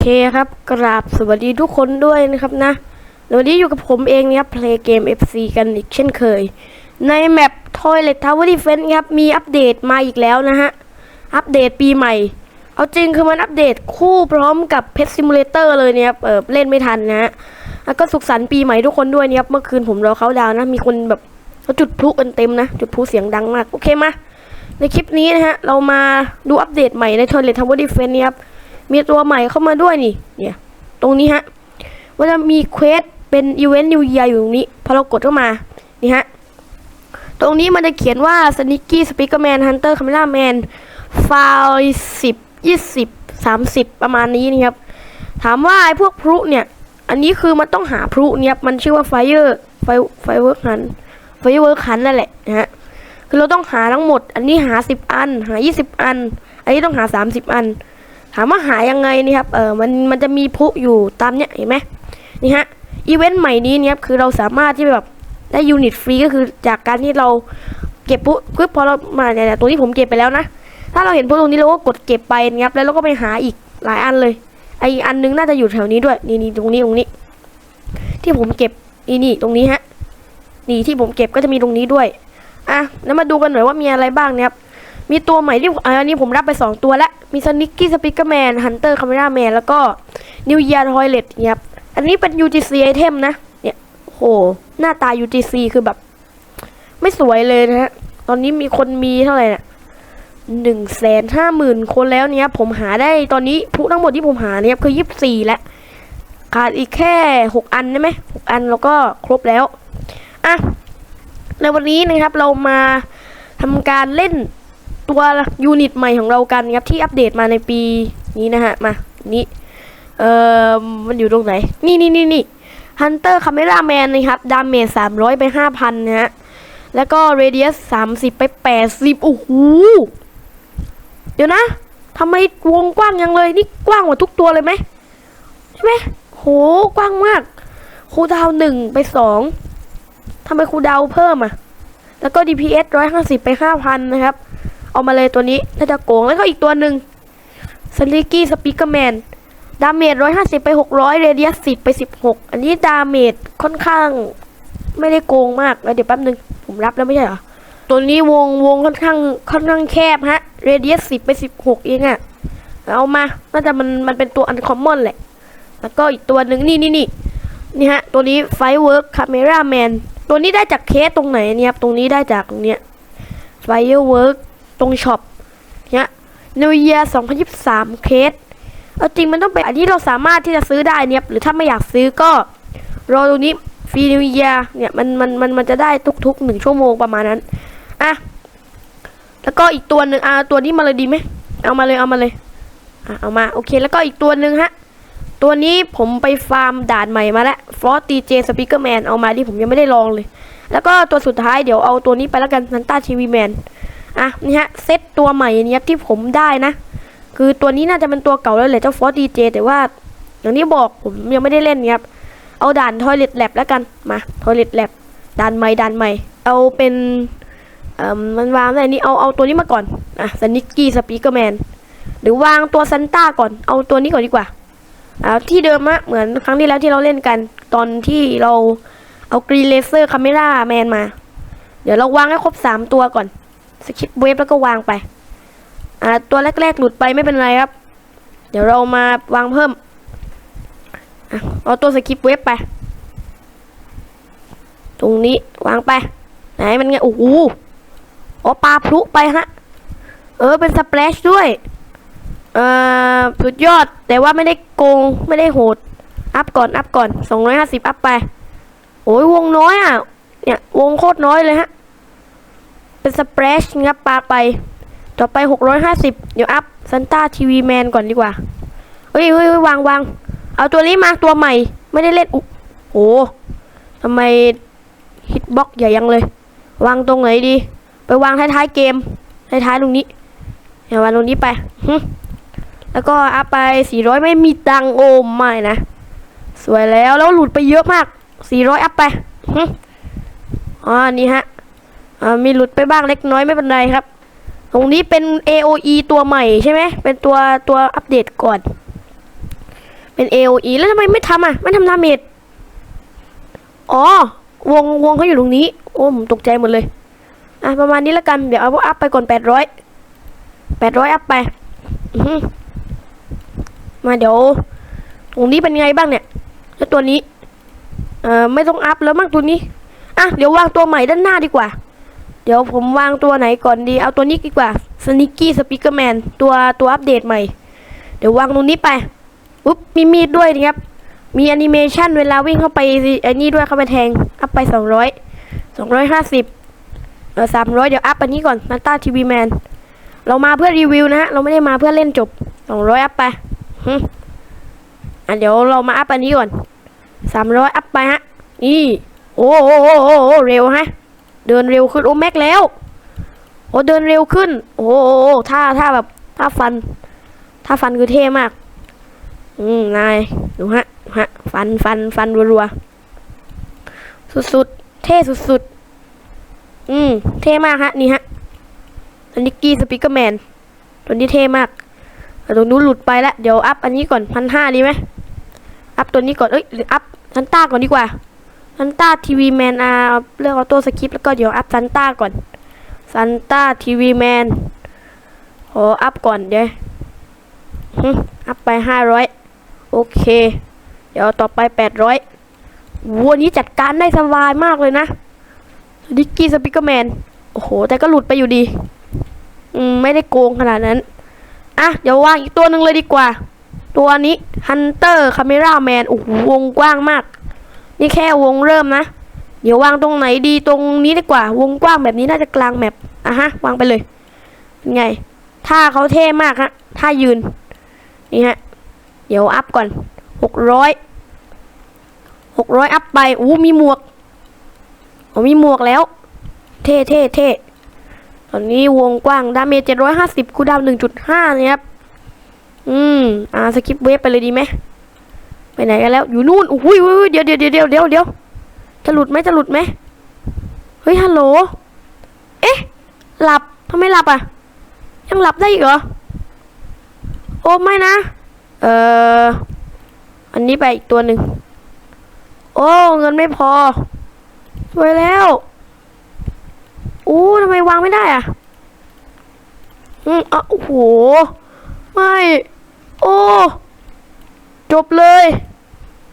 เคครับกราบสวัสดีทุกคนด้วยนะครับนะวันนี้อยู่กับผมเองนะครับ Play Game FC กันอีกเช่นเคย ในแมป Toilet Tower Defense ครับมีอัปเดตมาอีกแล้วนะฮะ อัปเดตปีใหม่ เอาจริงคือมันอัปเดตคู่พร้อมกับ Pet Simulator เลยเนี่ยเออเล่นไม่ทันนะฮะแล้วก็สุขสันต์ปีใหม่ทุกคนด้วยนะครับเมื่อคืนผมรอเขาดาวนะ มีคนแบบเขาจุดพลุกันเต็มนะ จุดพลุเสียงดังมาก โอเคมาในคลิปนี้นะฮะเรามาดูอัปเดตใหม่ใน Toilet Tower Defense เนี่ยครับ มีตัวใหม่เข้ามาด้วยนี่ เนี่ย ตรงนี้ฮะมันจะมีเควสเป็นอีเวนต์นิว e ย r อยู่ตรงนี้ พอเรากดเข้ามา นี่ฮะ ตรงนี้มันจะเขียนว่า Sneaky Speakerman Hunter Cameraman ไฟล์สิบยี่สิบสามสิบประมาณนี้นี่ครับ ถามว่าไอ้พวกพลุเนี่ย อันนี้คือมันต้องหาพลุเนี่ยมันชื่อว่า Fire Fire Firework Hunt Firework Hunt นั่นแหละนะฮะคือเราต้องหาทั้งหมด อันนี้หาสิบอัน หายี่สิบอัน อันนี้ต้องหาสามสิบอัน ถามว่าหายังไงนี่ครับ เออมันมันจะมีพลุอยู่ตามเนี้ยเห็นไหมนี่ฮะอีเวนต์ใหม่นี้นี่ครับคือเราสามารถที่แบบได้ยูนิตฟรีก็คือจากการที่เราเก็บพลุปึ๊บพอเรามาเนี่ยตัวนี้ผมเก็บไปแล้วนะ ถ้าเราเห็นพลุตรงนี้เราก็กดเก็บไปนะครับแล้วเราก็ไปหาอีกหลายอันเลยไออันนึงน่าจะอยู่แถวนี้ด้วยนี่นี่ตรงนี้ตรงนี้ ที่ผมเก็บนี่นี่ตรงนี้ฮะนี่ที่ผมเก็บก็จะมีตรงนี้ด้วยอะแล้วมาดูกันหน่อยว่ามีอะไรบ้างเนี่ยครับ มีตัวใหม่ที่อันนี้ผมรับไป 2 ตัวแล้วมี Sneaky Speaker Man Hunter Camera Man แล้วก็ New Year Toilet เนี่ยครับอันนี้เป็น UGC item นะ เนี่ยโหหน้าตา UGC คือแบบ ไม่สวยเลยนะฮะตอนนี้มีคนมีเท่าไหร่น่ะหนึ่งแสนห้าหมื่นคนแล้วเนี่ยผมหาได้ตอนนี้ผู้ทั้งหมดที่ผมหาเนี่ยคือยี่สิบสี่แล้วขาดอีกแค่หกอันได้ไหมหกอันแล้วก็ครบแล้วอะในวันนี้นะครับเรามาทำการเล่น ตัวยูนิตใหม่ของเรากันครับที่อัปเดตมาในปีนี้นะฮะ มานี่เอ่อมันอยู่ตรงไหน นี่นี่นี่นี่ฮันเตอร์คาเมราแมนนะครับดาเมจสามร้อยไปห้าพันนะฮะ แล้วก็เรเดียสสามสิบไปแปดสิบโอ้โหเดี๋ยวนะทำไมวงกว้างยังเลย นี่กว้างกว่าทุกตัวเลยไหมใช่ไหมโหกว้างมากคูดาวหนึ่งไปสองทำไมคูดาวเพิ่มอะ แล้วก็ DPS ร้อยห้าสิบไปห้าพันนะครับ เอามาเลยตัวนี้น่าจะโกงแล้วก็อีกตัวหนึ่งสลิกี้สปีกเกอร์แมนดาเมจร้อยห้าสิบไปหกร้อยเรเดียสสิบไปสิบหกอันนี้ดาเมจค่อนข้างไม่ได้โกงมากแล้วเดี๋ยวแป๊บนึงผมรับแล้วไม่ใช่เหรอตัวนี้วงวงค่อนข้างค่อนข้างแคบฮะเรเดียสสิบไปสิบหกเองอะเอามาน่าจะมันมันเป็นตัวอันคอมมอนแหละ แล้วก็อีกตัวหนึ่งนี่นี่นี่นี่ฮะ ตัวนี้ไฟเวิร์กคาเมราแมนตัวนี้ได้จากเคสตรงไหนเนี่ยครับตรงนี้ได้จากตรงเนี้ยไฟเวิร์ก ตรงช็อปเนี่ยนิวเยีย2023 เคสเอาจริงมันต้องเป็นอันที่เราสามารถที่จะซื้อได้เนี่ยหรือถ้าไม่อยากซื้อก็รอตรงนี้ฟรีนิวเยียเนี่ยมันมันมันมันจะได้ทุกๆหนึ่งชั่วโมงประมาณนั้นอะแล้วก็อีกตัวหนึ่งอะตัวนี้มาเลยดีไหมเอามาเลยเอามาเลยอะเอามาโอเค แล้วก็อีกตัวหนึ่งฮะตัวนี้ผมไปฟาร์มด่านใหม่มาแล้วฟอสตีเจสปีเกอร์แมนเอามาที่ผมยังไม่ได้ลองเลย แล้วก็ตัวสุดท้ายเดี๋ยวเอาตัวนี้ไปแล้วกันนันต้าทีวีแมน อะนี่ฮะเซตตัวใหม่เนี้ยที่ผมได้นะ คือตัวนี้น่าจะเป็นตัวเก่าแล้วแหละเจ้าฟอสดีเจแต่ว่า อย่างที่บอกผมยังไม่ได้เล่นครับ เอาด่านทอยเลตแลบแล้วกันมาทอยเลตแลบด่านใหม่ด่านใหม่ เอาเป็นเอ่อมันวางอะไรนี่เอาเอาตัวนี้มาก่อนอะสนิกกี้สปีกเกอร์แมนหรือวางตัวซันต้าก่อนเอาตัวนี้ก่อนดีกว่าอ่าที่เดิมอะเหมือนครั้งที่แล้วที่เราเล่นกัน ตอนที่เราเอากรีเลเซอร์คาเมราแมนมา เดี๋ยวเราวางให้ครบสามตัวก่อน สคิปเวฟแล้วก็วางไป อ่า ตัวแรกๆ หลุดไปไม่เป็นไรครับ เดี๋ยวเรามาวางเพิ่มอเอาตัวสคิปเวฟไป ตรงนี้วางไป ไหนมันไงโอ้โหอ๋อปลาพลุไปฮะ เออเป็นสเปลชด้วย เอ่อสุดยอดแต่ว่าไม่ได้โกงไม่ได้โหด อัพก่อนอัพก่อน250อัพไป โอ้ยวงน้อยอะ เนี่ยวงโคตรน้อยเลยฮะ เป็นสเปรชงับปลาไป ต่อไป 650 เดี๋ยวอัพซันต้าทีวีแมนก่อนดีกว่าเฮ้ยเฮ้ยวางวางเอาตัวนี้มาตัวใหม่ ไม่ได้เล่นโอุโหทำไมฮิตบ็อกใหญ่ยังเลย วางตรงไหนดี ไปวางท้ายๆเกมท้ายๆตรงนี้เดี๋ยววางตรงนี้ไปแล้วก็อัพไป 400 ไม่มีตังโอมไม่นะ สวยแล้วแล้วหลุดไปเยอะมาก 400 อัพไปอ๋อนี่ฮะ มีหลุดไปบ้างเล็กน้อยไม่เป็นไรครับ ตรงนี้เป็น AOE ตัวใหม่ใช่ไหมเป็นตัวตัวอัปเดตก่อน เป็น AOE แล้วทำไมไม่ทำอะ ไม่ทำดาเมจอ๋อ วงวงเขาอยู่ตรงนี้ โอ้ผมตกใจหมดเลย อะ ประมาณนี้แล้วกัน เดี๋ยวเอาอัพไปก่อนแปดร้อยแปดร้อยอัพไปมาเดี๋ยว ตรงนี้เป็นไงบ้างเนี่ย แล้วตัวนี้ เอ่อ ไม่ต้องอัพแล้วมั้งตัวนี้ อะ เดี๋ยววางตัวใหม่ด้านหน้าดีกว่า ดี๋ยวผมวางตัวไหนก่อนดี เอาตัวนี้ดีกว่าสนิกกี้สปีกเกอร์แมนตัวตัวอัปเดตใหม่ เดี๋ยววางตรงนี้ไปปุ๊บมีมีดด้วยนะครับ มีแอนิเมชันเวลาวิ่งเข้าไปไอ้นี่ด้วยเข้าไปแทง อัพไปสองร้อยสองร้อยห้าสิบเออสามร้อยเดี๋ยวอัพอันนี้ก่อนนาตาทีวีแมนเรามาเพื่อรีวิวนะฮะ เราไม่ได้มาเพื่อเล่นจบสองร้อยอัพไปหึอะเดี๋ยวเรามาอัพอันนี้ก่อนสามร้อยอัพไปฮะ นี่ โอโหโอโหโอ้โหเร็วฮะ เดินเร็วขึ้นโอ้แม็กแล้ว โอ้เดินเร็วขึ้น โอ้โหท่าท่าแบบท่าฟันท่าฟันคือเท่มาก อืมนายดูฮะฮะ ฟันฟันฟันรัวๆสุดๆเท่สุดๆอืมเท่มากฮะนี่ฮะอันนี้กี้สปีกเกอร์แมนตัวนี้เท่มากแต่ตัวนู้นหลุดไปแล้วเดี๋ยวอัพอันนี้ก่อนพันห้าดีไหมอัพตัวนี้ก่อนเอ้ยหรืออัพซันต้าก่อนดีกว่า ซันต้าทีวีแมนอาเลือกออโต้สคริปต์แล้วก็เดี๋ยวอัพซันต้าก่อนซันต้าทีวีแมนขออัพก่อนเดี๋ยวหึอัพไปห้าร้อยโอเค เดี๋ยวต่อไปแปดร้อยวันนี้จัดการได้สบายมากเลยนะดิกกี้สปิกเกอร์แมนโอ้โห แต่ก็หลุดไปอยู่ดีอืมไม่ได้โกงขนาดนั้น อะ เดี๋ยววางอีกตัวหนึ่งเลยดีกว่า ตัวนี้ Hunter Camera Man โอ้โหวงกว้างมาก นี่แค่วงเริ่มนะ เดี๋ยววางตรงไหนดีตรงนี้ดีกว่า วงกว้างแบบนี้น่าจะกลางแมปอะฮะ วางไปเลยเป็นไงท่าเขาเท่มากฮะท่ายืน นี่ฮะ เดี๋ยวอัพก่อนหกร้อยหกร้อยอัพไปอู้มีหมวกโอ้มีหมวกแล้ว เท่เท่เท่ตอนนี้วงกว้างดาเมจเจ็ดร้อยห้าสิบคูดาวหนึ่งจุดห้านี่ครับ อืม อ่า สกิปเวฟไปเลยดีไหม ไปไหนกันแล้ว อยู่นู่นโอ้โหเดี๋ยวเดี๋ยวเดี๋ยวเดี๋ยวเดี๋ยวเดี๋ยวจะหลุดไหมจะหลุดไหมเฮ้ยฮัลโหล เอ๊ะ หลับทำไมหลับอะ ยังหลับได้อีกเหรอ โอ้ไม่นะ เอ่อ อันนี้ไปอีกตัวหนึ่ง โอ้ เงินไม่พอสวยแล้วอู้ทำไมวางไม่ได้อะ อืมอะโอ้โห ไม่ โอ้ จบเลย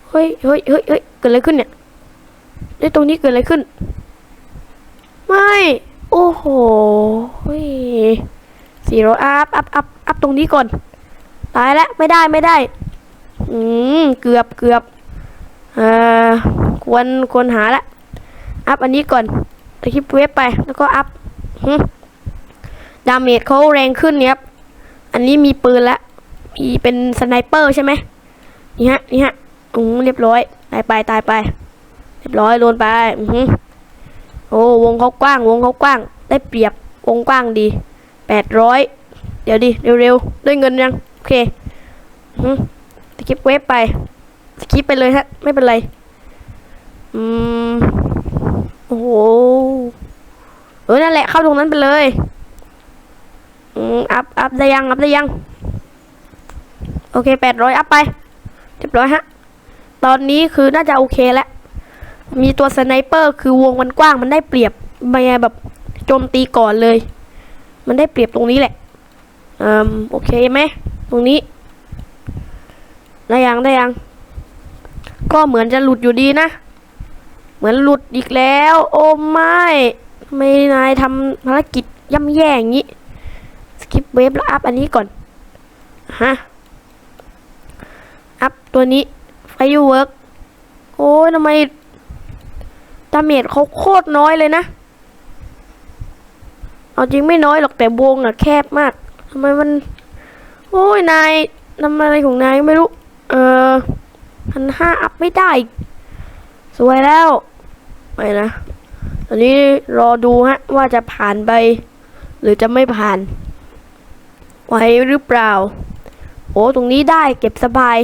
เฮ้ยเฮ้ยเฮ้ยเฮ้ยเกิดอะไรขึ้นเนี่ยในตรงนี้เกิดอะไรขึ้น ไม่ โอ้โหสี่ร้อยอัพอัพอัพอัพตรงนี้ก่อน ตายแล้วไม่ได้ไม่ได้ อืม เกือบเกือบเอ่อควรควรหาละ อัพอันนี้ก่อนตะคลิปเว็บไป แล้วก็อัพหึดาเมจเขาแรงขึ้นเนี่ยครับ อันนี้มีปืนละ มีเป็นสไนเปอร์ใช่ไหม นี่ฮะนี่ฮะอืมเรียบร้อยตายไปตายไป เรียบร้อยโดนไปอือโอ้วงเขากว้าง วงเขากว้าง ได้เปรียบวงกว้างดีแปดร้อยเดี๋ยวดิเร็วๆได้เงินยังโอเคอือสกิปเว็บไปสกิปไปเลยฮะ ไม่เป็นไร อืมโอ้โหเออนั่นแหละเข้าตรงนั้นไปเลยอืมอัพอัพได้ยังอัพได้ยัง โอเคแปดร้อยอัพไป รียบร้อยฮะ ตอนนี้คือน่าจะโอเคแล้ว มีตัวสไนเปอร์คือวงมันกว้างมันได้เปรียบไม่แบบโจมตีก่อนเลย มันได้เปรียบตรงนี้แหละอืมโอเคไหมตรงนี้ได้ยังได้ยัง ก็เหมือนจะหลุดอยู่ดีนะ เหมือนหลุดอีกแล้ว โอ้ไม่ไม่นายทำภารกิจย่ำแย่อย่างนี้ สกิปเวฟแล้วอัพอันนี้ก่อนฮะ ตัวนี้ไฟยูเวิร์กโอ้ยทำไมดาเมจเขาโคตรน้อยเลยนะ เอาจริงไม่น้อยหรอกแต่วงอะแคบมากทำไมมัน โอ้ยนายทำอะไรของนายไม่รู้ เออพันห้าอัพไม่ได้ สวยแล้วไปนะตอนนี้รอดูฮะ ว่าจะผ่านไป หรือจะไม่ผ่านไหวหรือเปล่า โอ้ตรงนี้ได้เก็บสบาย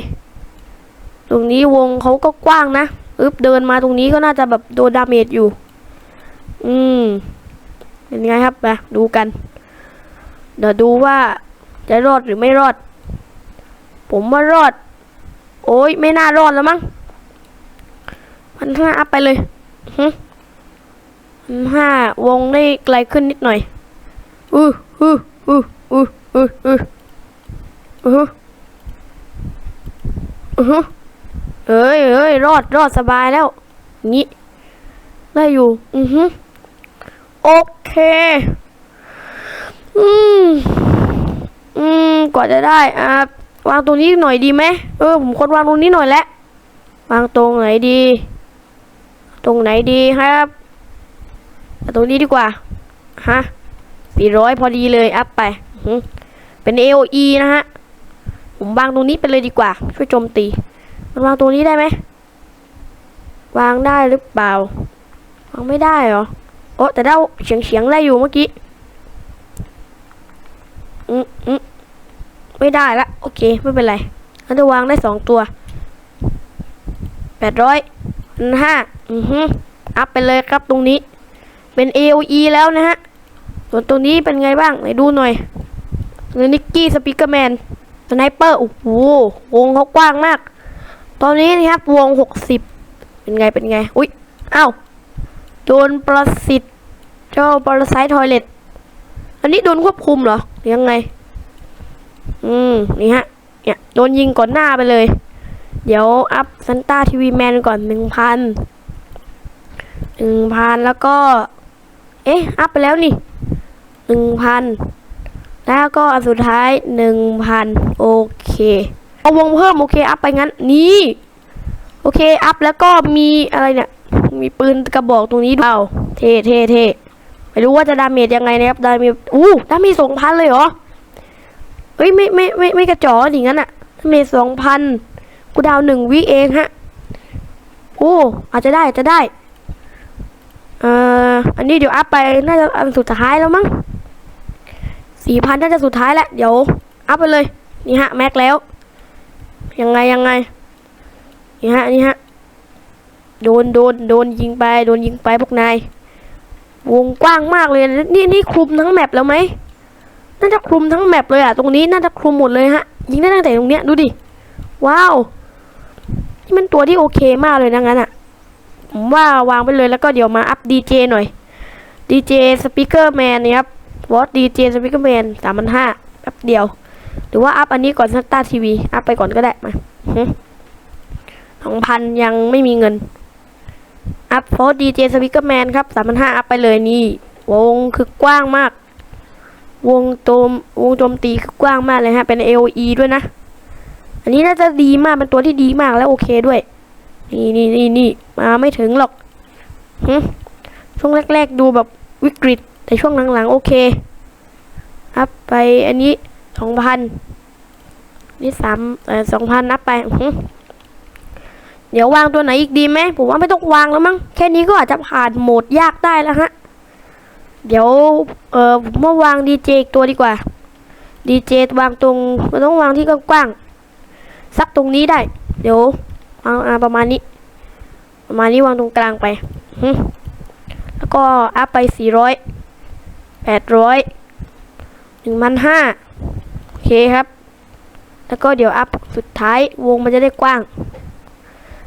รงนี้วงเขาก็กว้างนะอึบเดินมาตรงนี้ก็น่าจะแบบโดนดาเมจอยู่ อืม เป็นไงครับมาดูกัน เดี๋ยวดูว่าจะรอดหรือไม่รอด ผมว่ารอด โอ้ยไม่น่ารอดแล้วมั้งพันห้าอัพไปเลยหึพันห้าวงได้ไกลขึ้นนิดหน่อยอืออืออืออืออืออืออืออือ เอ้ยเอ้ยรอดรอดสบายแล้ว งี้ ได้อยู่ อือฮึโอเค อืม อืม กว่าจะได้ อ่าวางตรงนี้หน่อยดีไหมเออ ผมคนวางตรงนี้หน่อยแหละ วางตรงไหนดี ตรงไหนดีครับ ตรงนี้ดีกว่า ฮะสี่ร้อยพอดีเลย อัพไป เป็น AOE นะฮะ ผมวางตรงนี้ไปเลยดีกว่า ช่วยโจมตี มันวางตรงนี้ได้ไหม วางได้หรือเปล่า วางไม่ได้เหรอ โอ้แต่ได้เฉียงเฉียงๆได้อยู่เมื่อกี้ อืมอืมไม่ได้ละ โอเค ไม่เป็นไรอันจะวางได้สองตัว แปดร้อยห้าอือฮึอัพไปเลยครับตรงนี้ เป็น AOE แล้วนะฮะ ส่วนตรงนี้เป็นไงบ้าง ไหนดูหน่อยนิกกี้สปีกเกอร์แมนสไนเปอร์ โอ้โหวงเขากว้างมาก ตอนนี้นะครับวงหกสิบเป็นไงเป็นไง อุ๊ยอ้าวโดนประสิทธิ์เจ้าปรไซต์ทอยเลตอันนี้โดนควบคุมเหรอหรือยังไง อืมนี่ฮะ เนี่ยโดนยิงก่อนหน้าไปเลย เดี๋ยวอัพซันต้าทีวีแมนก่อนหนึ่งพันหนึ่งพันแล้วก็ เอ๊ะ อัพไปแล้วนี่หนึ่งพันแล้วก็อันสุดท้ายหนึ่งพันโอเค เอาวงเพิ่มโอเคอัพไปงั้นนี่โอเคอัพแล้วก็มีอะไรเนี่ย มีปืนกระบอกตรงนี้ด้วยเปล่าเท่เท่เท่ไม่รู้ว่าจะดาเมจยังไงนะครับดาเมจอู้ดาเมจสองพันเลยเหรอเฮ้ยไม่ไม่ไม่ไม่กระจอกอย่างนั้นอะดาเมจสองพันกูดาวหนึ่งวิเองฮะโอ้อาจจะได้อาจจะได้เอ่ออันนี้เดี๋ยวอัพไปน่าจะอันสุดท้ายแล้วมั้งสี่พันน่าจะสุดท้ายแหละเดี๋ยวอัพไปเลยนี่ฮะแม็กแล้ว ยังไงยังไง นี่ฮะนี่ฮะ โดนโดนโดนยิงไป โดนยิงไปพวกนายวงกว้างมากเลย นี่นี่คลุมทั้งแมปแล้วไหมน่าจะคลุมทั้งแมปเลยอะ ตรงนี้น่าจะคลุมหมดเลยฮะ ยิงได้ตั้งแต่ตรงเนี้ยดูดิ ว้าว นี่มันตัวที่โอเคมากเลยนะงั้นอะ ผมว่าวางไปเลยแล้วก็เดี๋ยวมาอัพดีเจหน่อยดีเจสปีกเกอร์แมนนี่ครับวอตดีเจสปีกเกอร์แมนสามพันห้าแป๊บเดียว หรือว่าอัพอันนี้ก่อนสตาร์ทีวีอัพไปก่อนก็ได้มาสองพันยังไม่มีเงิน อัพโฟร์ดีเจสปีกเกอร์แมนครับสามพันห้าอัพไปเลยนี่ วงคือกว้างมาก วงโจมวงโจมตีคือกว้างมากเลยฮะ เป็น AOE ด้วยนะ อันนี้น่าจะดีมากเป็นตัวที่ดีมากแล้วโอเคด้วย นี่นี่นี่นี่มาไม่ถึงหรอกหึช่วงแรก ๆ ดูแบบวิกฤต แต่ช่วงหลังๆ โอเคอัพไปอันนี้ สองพันนี่สามเอ่อสองพันนับไปเดี๋ยววางตัวไหนอีกดีไหมผมว่าไม่ต้องวางแล้วมั้งแค่นี้ก็อาจจะผ่านโหมดยากได้แล้วฮะ เดี๋ยวเออผมมาวางดีเจอีกตัวดีกว่าดีเจวางตรงมันต้องวางที่กว้างๆสักตรงนี้ได้ เดี๋ยววางอ่าประมาณนี้ ประมาณนี้วางตรงกลางไปแล้วก็อัพไปสี่ร้อยแปดร้อยหนึ่งพันห้า โอเคครับ แล้วก็เดี๋ยวอัพสุดท้ายวงมันจะได้กว้าง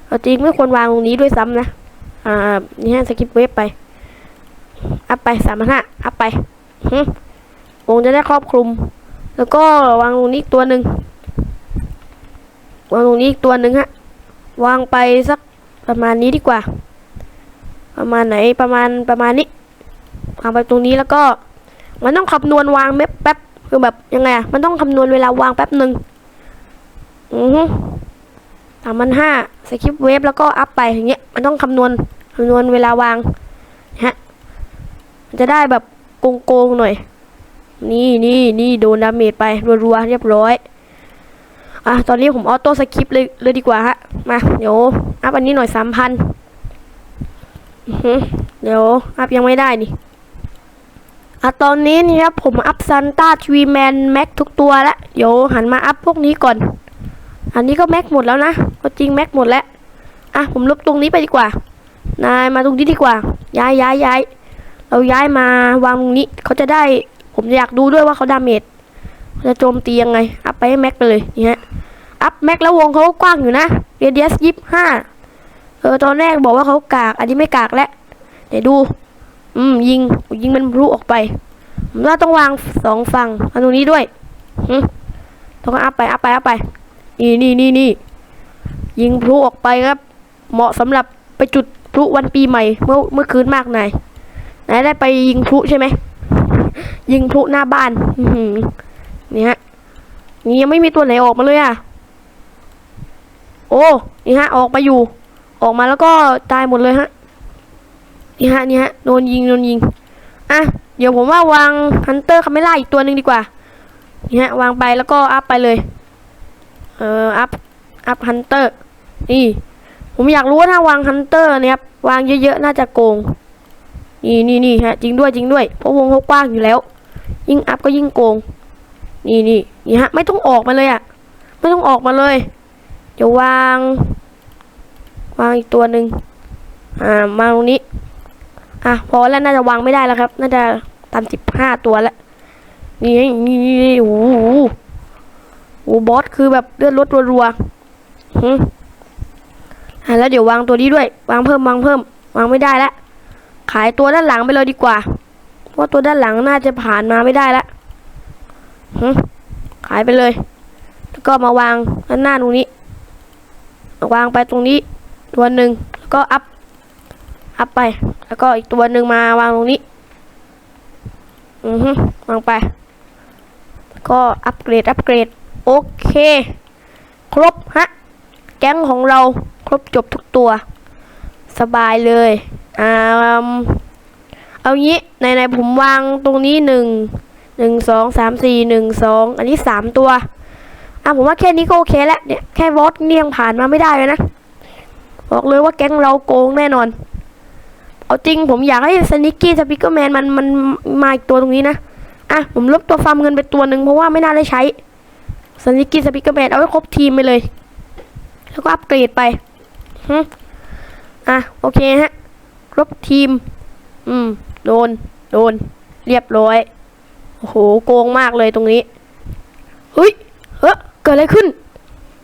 เอาจริงไม่ควรวางตรงนี้ด้วยซ้ำนะ อ่า นี่ฮะสกิปเวฟไป อัพไปสามพันห้าอัพไปหึวงจะได้ครอบคลุม แล้วก็วางตรงนี้อีกตัวหนึ่งวางตรงนี้อีกตัวหนึ่งฮะ วางไปสักประมาณนี้ดีกว่า ประมาณไหนประมาณประมาณนี้วางไปตรงนี้แล้วก็ มันต้องคำนวณวางแป๊บแป๊บ คือแบบยังไงอะมันต้องคำนวณเวลาวางแป๊บหนึ่งอือฮึสามพันห้าสคริปเวฟแล้วก็อัพไปอย่างเงี้ยมันต้องคำนวณคำนวณเวลาวางฮะมันจะได้แบบโกงๆหน่อย นี่นี่นี่โดนดาเมจไปรัวๆเรียบร้อยอะตอนนี้ผมออโต้สคริปเลยเลยดีกว่าฮะมาเดี๋ยวอัพอันนี้หน่อยสามพันเดี๋ยวอัพยังไม่ได้นี่ อะตอนนี้นี่ครับผมอัพซันต้าทวีแมนแม็กทุกตัวแล้วเดี๋ยวหันมาอัพพวกนี้ก่อน อันนี้ก็แม็กหมดแล้วนะก็จริงแม็กหมดแล้วอะผมลบตรงนี้ไปดีกว่า นายมาตรงนี้ดีกว่า ย้ายย้ายย้ายเราย้ายมาวางตรงนี้เขาจะได้ ผมอยากดูด้วยว่าเขาดาเมจจะโจมตียังไง อัพไปให้แม็กไปเลยนี่ฮะอัพแม็กแล้ววงเขากว้างอยู่นะเรเดียสยี่ห้าเออตอนแรกบอกว่าเขากาก อันนี้ไม่กากแล้วเดี๋ยวดู อืม ยิง ยิงมันพลุออกไปผมว่าต้องวางสองฝั่งอันตรงนี้ด้วยหึต้องอัพไปอัพไปอัพไป นี่นี่นี่นี่ยิงพลุออกไปครับ เหมาะสำหรับไปจุดพลุวันปีใหม่ เมื่อเมื่อคืนมากนายนายได้ไปยิงพลุใช่ไหมยิงพลุหน้าบ้านนี่ฮะนี่ยังไม่มีตัวไหนออกมาเลยอะ โอ้ นี่ฮะ ออกมาอยู่ ออกมาแล้วก็ตายหมดเลยฮะ นี่ฮะนี่ฮะโดนยิงโดนยิงอะเดี๋ยวผมว่าวางฮันเตอร์คาเมล่าอีกตัวหนึ่งดีกว่านี่ฮะวางไปแล้วก็อัพไปเลยเอออัพอัพฮันเตอร์นี่ผมอยากรู้ว่าถ้าวางฮันเตอร์เนี่ยครับวางเยอะๆน่าจะโกงนี่นี่นี่ฮะจริงด้วยจริงด้วยเพราะวงเขากว้างอยู่แล้ว ยิ่งอัพก็ยิ่งโกง นี่นี่นี่ฮะไม่ต้องออกมาเลยอะไม่ต้องออกมาเลยเดี๋ยววาง วางอีกตัวหนึ่งอ่ามาตรงนี้ อะพอแล้วน่าจะวางไม่ได้แล้วครับ น่าจะตามสิบห้าตัวแล้ว นี่นี่นี่โอ้โหโอ้บอสคือแบบเลือดลดรัวๆหึอะแล้วเดี๋ยววางตัวนี้ด้วย วางเพิ่มวางเพิ่ม วางไม่ได้แล้วขายตัวด้านหลังไปเลยดีกว่าเพราะตัวด้านหลังน่าจะผ่านมาไม่ได้แล้วหึขายไปเลย แล้วก็มาวางด้านหน้าตรงนี้ วางไปตรงนี้ตัวหนึ่งแล้วก็อัพ อัพไป แล้วก็อีกตัวหนึ่งมาวางตรงนี้ อือฮึวางไป ก็อัปเกรด อัปเกรด โอเค ครบฮะ แก๊งของเราครบจบทุกตัว สบายเลย อ่า เอางี้ในในผมวางตรงนี้หนึ่ง หนึ่งสองสามสี่หนึ่งสอง อันนี้สามตัว อะผมว่าแค่นี้ก็โอเคแล้วเนี่ย แค่วอตเนี่ยยังผ่านมาไม่ได้เลยนะบอกเลยว่าแก๊งเราโกงแน่นอน เอาจริงผมอยากให้สนิกกี้สปิกเกอร์แมนมันมันมาอีกตัวตรงนี้นะ อะ ผมลบตัวฟาร์มเงินไปตัวหนึ่งเพราะว่าไม่น่าได้ใช้สนิกกี้สปิกเกอร์แมนเอาไว้ครบทีมไปเลย แล้วก็อัปเกรดไปฮึอะ โอเคฮะครบทีม อืม โดน โดน เรียบร้อย โอ้โห โกงมากเลยตรงนี้ เฮ้ย เฮ้เกิดอะไรขึ้น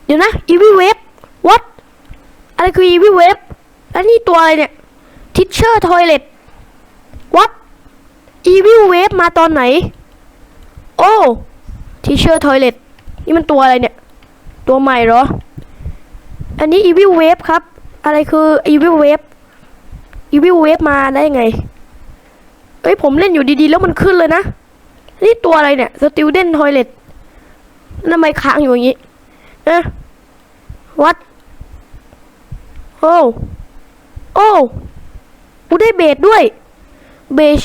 เดี๋ยวนะอีวีเวฟ what อะไรคืออีวีเวฟแล้วนี่ตัวอะไรเนี่ย ทิชเชอร์ทอยเลต what อีวิลเวฟมาตอนไหน โอ้ทิชเชอร์ทอยเลตนี่มันตัวอะไรเนี่ย ตัวใหม่เหรอ อันนี้อีวิลเวฟครับ อะไรคืออีวิลเวฟอีวิลเวฟมาได้ไงเอ้ยผมเล่นอยู่ดีๆ แล้วมันขึ้นเลยนะ นี่ตัวอะไรเนี่ยสติลเดนทอยเลตทำไมค้างอยู่อย่างนี้เอะวัดโอ้โอ้ กูได้เบสด้วยเบช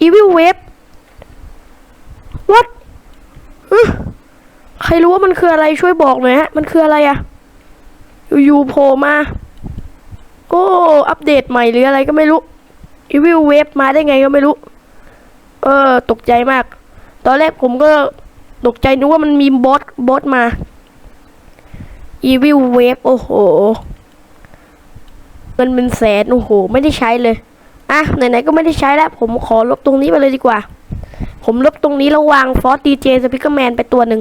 อีวิลเวฟวัดใครรู้ว่ามันคืออะไรช่วยบอกหน่อยฮะ มันคืออะไรอะอยู่ๆโผล่มา โอ้ อัปเดตใหม่หรืออะไรก็ไม่รู้อีวิลเวฟมาได้ไงก็ไม่รู้ เออ ตกใจมาก ตอนแรกผมก็ตกใจนึกว่ามันมีบอสบอสมาอีวิลเวฟโอ้โห งินเป็นแสนโอ้โห ไม่ได้ใช้เลยอะไหนๆก็ไม่ได้ใช้แล้ว ผมขอลบตรงนี้ไปเลยดีกว่า ผมลบตรงนี้แล้ววางฟอสดีเจสปิเกอร์แมนไปตัวหนึ่ง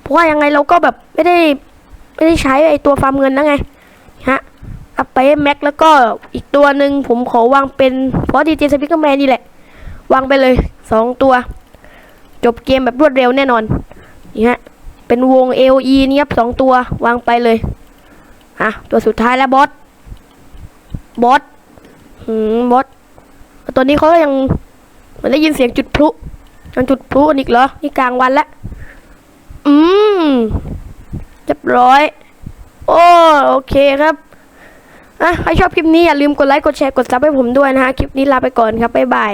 เพราะว่ายังไงเราก็แบบไม่ได้ไม่ได้ใช้ไอตัวฟาร์มเงินนะไงฮะอัพไปแม็กแล้วก็อีกตัวหนึ่งผมขอวางเป็นฟอสดีเจสปิเกอร์แมนนี่แหละ วางไปเลยสองตัว จบเกมแบบรวดเร็วแน่นอนนี่ฮะเป็นวง LE นี่ครับสองตัววางไปเลยอะตัวสุดท้ายแล้วบอส บอสหืมบอสตอนนี้เขาก็ยังเหมือนได้ยินเสียงจุดพลุยังจุดพลุอีกเหรอ นี่กลางวันแล้ว อืมเรียบร้อย โอ้โอเคครับอะใครชอบคลิปนี้อย่าลืมกดไลค์ กดแชร์ กดซับให้ผมด้วยนะฮะ คลิปนี้ลาไปก่อนครับ บ๊ายบาย